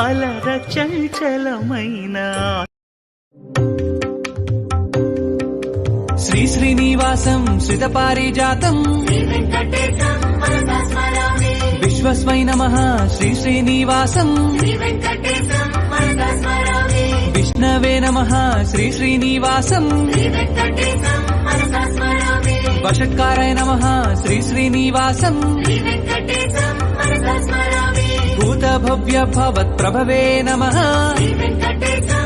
అలర చంచలమైన శ్రీ శ్రీనివాసం శ్రిత పారిజాతం వెంకటేశం మనసా స్మరామి విశ్వస్వై నమ శ్రీ శ్రీనివాసం శ్రీ వెంకటేశం మనసా స్మరామి విష్ణవే నమ శ్రీ శ్రీనివాసం శ్రీ వెంకటేశం మనసా స్మరామి వషట్కారాయ నమ శ్రీ శ్రీనివాసం भूत भवत्प्रभवे नमः।